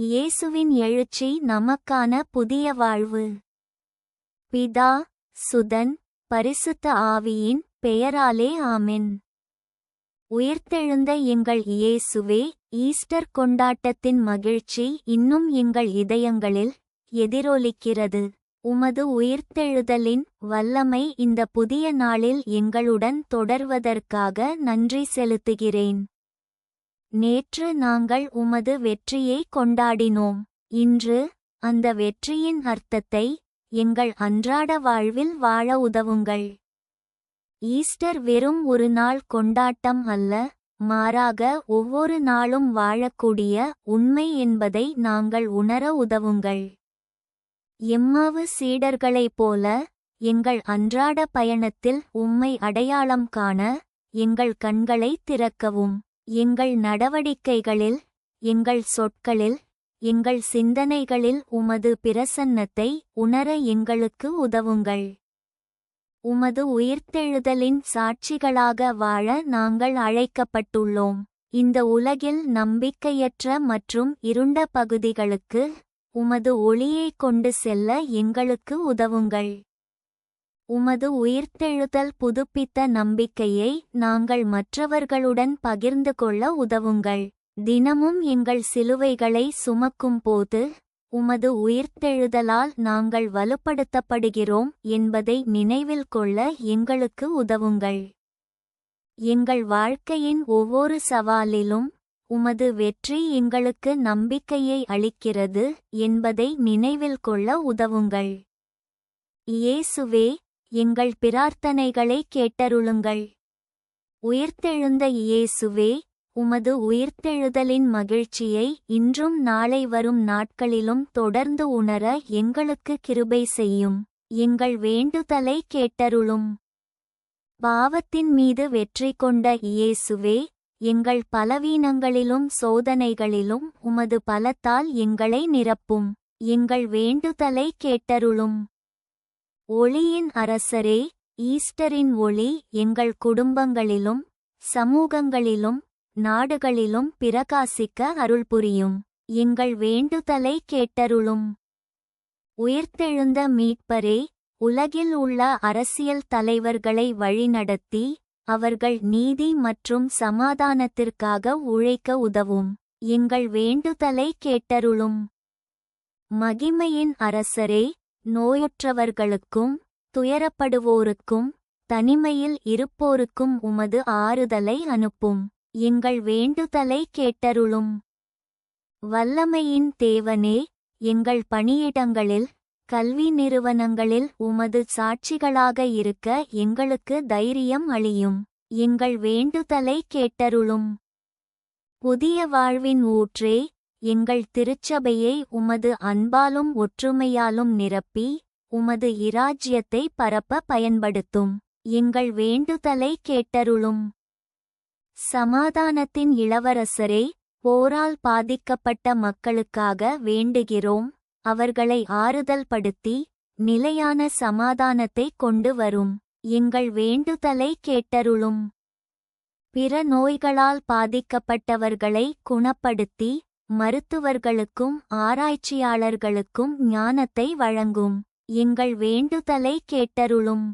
இயேசுவின் எழுச்சி நமக்கான புதிய வாழ்வு. பிதா சுதன் பரிசுத்த ஆவியின் பெயராலே ஆமென். உயிர்த்தெழுந்த எங்கள் இயேசுவே ஈஸ்டர் கொண்டாட்டத்தின் மகிழ்ச்சி இன்னும் எங்கள் இதயங்களில் எதிரொலிக்கிறது. உமது உயிர்த்தெழுதலின் வல்லமை இந்த புதிய நாளில் எங்களுடன் தொடர்வதற்காக நன்றி செலுத்துகிறேன். நேற்று நாங்கள் உமது வெற்றியை கொண்டாடினோம். இன்று அந்த வெற்றியின் அர்த்தத்தை எங்கள் அன்றாட வாழ்வில் வாழ உதவுங்கள். ஈஸ்டர் வெறும் ஒரு நாள் கொண்டாட்டம் அல்ல மாறாக ஒவ்வொரு நாளும் வாழக்கூடிய உண்மை என்பதை நாங்கள் உணர உதவுங்கள். எம்மாவு சீடர்களைப் போல எங்கள் அன்றாட பயணத்தில் உம்மை அடையாளம் காண எங்கள் கண்களை திறக்கவும். எங்கள் நடவடிக்கைகளில் எங்கள் சொற்களில் எங்கள் சிந்தனைகளில் உமது பிரசன்னத்தை உணர எங்களுக்கு உதவுங்கள். உமது உயிர்த்தெழுதலின் சாட்சிகளாக வாழ நாங்கள் அழைக்கப்பட்டுள்ளோம். இந்த உலகில் நம்பிக்கையற்ற மற்றும் இருண்ட பகுதிகளுக்கு உமது ஒளியை கொண்டு செல்ல எங்களுக்கு உதவுங்கள். உமது உயிர்த்தெழுதல் புதுப்பித்த நம்பிக்கையை நாங்கள் மற்றவர்களுடன் பகிர்ந்து கொள்ள உதவுங்கள். தினமும் எங்கள் சிலுவைகளை சுமக்கும் போது உமது உயிர்த்தெழுதலால் நாங்கள் வலுப்படுத்தப்படுகிறோம் என்பதை நினைவில் கொள்ள எங்களுக்கு உதவுங்கள். எங்கள் வாழ்க்கையின் ஒவ்வொரு சவாலிலும் உமது வெற்றி எங்களுக்கு நம்பிக்கையை அளிக்கிறது என்பதை நினைவில் கொள்ள உதவுங்கள். இயேசுவே எங்கள் பிரார்த்தனைகளை கேட்டருளுங்கள். உயிர்த்தெழுந்த இயேசுவே உமது உயிர்த்தெழுதலின் மகிழ்ச்சியை இன்றும் நாளை வரும் நாட்களிலும் தொடர்ந்து உணர எங்களுக்கு கிருபை செய்யும். எங்கள் வேண்டுதலை கேட்டருளும். பாவத்தின் மீது வெற்றி கொண்ட இயேசுவே எங்கள் பலவீனங்களிலும் சோதனைகளிலும் உமது பலத்தால் எங்களை நிரப்பும். எங்கள் வேண்டுதலை கேட்டருளும். ஒளியின் அரசரே ஈஸ்டரின் ஒளி எங்கள் குடும்பங்களிலும் சமூகங்களிலும் நாடுகளிலும் பிரகாசிக்க அருள் புரியும். எங்கள் வேண்டுதலை கேட்டருளும். உயிர்த்தெழுந்த மீட்பரே உலகில் உள்ள அரசியல் தலைவர்களை வழிநடத்தி அவர்கள் நீதி மற்றும் சமாதானத்திற்காக உழைக்க உதவும். எங்கள் வேண்டுதலை கேட்டருளும். மகிமையின் அரசரே நோயுற்றவர்களுக்கும் துயரப்படுவோருக்கும் தனிமையில் இருப்போருக்கும் உமது ஆறுதலை அனுப்பும். எங்கள் வேண்டுதலை கேட்டருளும். வல்லமையின் தேவனே எங்கள் பணியிடங்களில் கல்வி நிறுவனங்களில் உமது சாட்சிகளாக இருக்க எங்களுக்கு தைரியம் அளியும். எங்கள் வேண்டுதலை கேட்டருளும். புதிய வாழ்வின் ஊற்றே எங்கள் திருச்சபையை உமது அன்பாலும் ஒற்றுமையாலும் நிரப்பி உமது இராஜ்யத்தை பரப்ப பயன்படுத்தும். எங்கள் வேண்டுதலை கேட்டருளும். சமாதானத்தின் இளவரசரே போரால் பாதிக்கப்பட்ட மக்களுக்காக வேண்டுகிறோம். அவர்களை ஆறுதல் படுத்தி நிலையான சமாதானத்தை கொண்டு வரும். எங்கள் வேண்டுதலை கேட்டருளும். பிற நோய்களால் பாதிக்கப்பட்டவர்களை குணப்படுத்தி மருத்துவர்களுக்கும் ஆராய்ச்சியாளர்களுக்கும் ஞானத்தை வழங்கும். எங்கள் வேண்டுதலை கேட்டருளும்.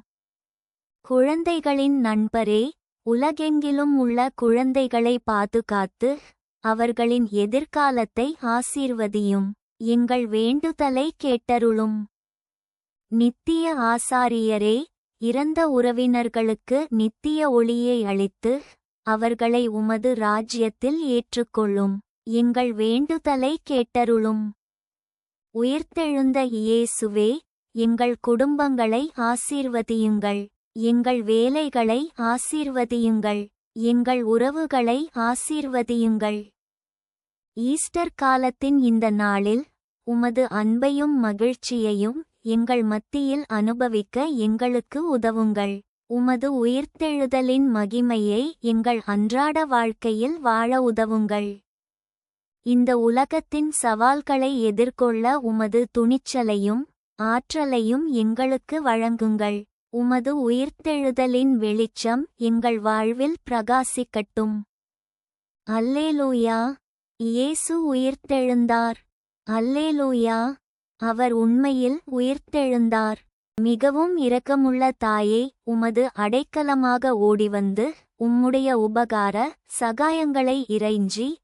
குழந்தைகளின் நண்பரே உலகெங்கிலும் உள்ள குழந்தைகளை பாதுகாத்து அவர்களின் எதிர்காலத்தை ஆசீர்வதியும். எங்கள் வேண்டுதலை கேட்டருளும். நித்திய ஆசாரியரே இறந்த உறவினர்களுக்கு நித்திய ஒளியை அளித்து அவர்களை உமது ராஜ்யத்தில் ஏற்றுக்கொள்ளும். எங்கள் வேண்டுதலை கேட்டருளும். உயிர்த்தெழுந்த இயேசுவே எங்கள் குடும்பங்களை ஆசீர்வதியுங்கள். எங்கள் வேலைகளை ஆசீர்வதியுங்கள். எங்கள் உறவுகளை ஆசீர்வதியுங்கள். ஈஸ்டர் காலத்தின் இந்த நாளில் உமது அன்பையும் மகிழ்ச்சியையும் எங்கள் மத்தியில் அனுபவிக்க எங்களுக்கு உதவுங்கள். உமது உயிர்த்தெழுதலின் மகிமையை எங்கள் அன்றாட வாழ்க்கையில் வாழ உதவுங்கள். இந்த உலகத்தின் சவால்களை எதிர்கொள்ள உமது துணிச்சலையும் ஆற்றலையும் எங்களுக்கு வழங்குங்கள். உமது உயிர்த்தெழுதலின் வெளிச்சம் எங்கள் வாழ்வில் பிரகாசிக்கட்டும். அல்லேலூயா! இயேசு உயிர்த்தெழுந்தார். அல்லேலூயா! அவர் உண்மையில் உயிர்த்தெழுந்தார். மிகவும் இரக்கமுள்ள தாயே உமது அடைக்கலமாக ஓடிவந்து உம்முடைய உபகார சகாயங்களை இறைஞ்சி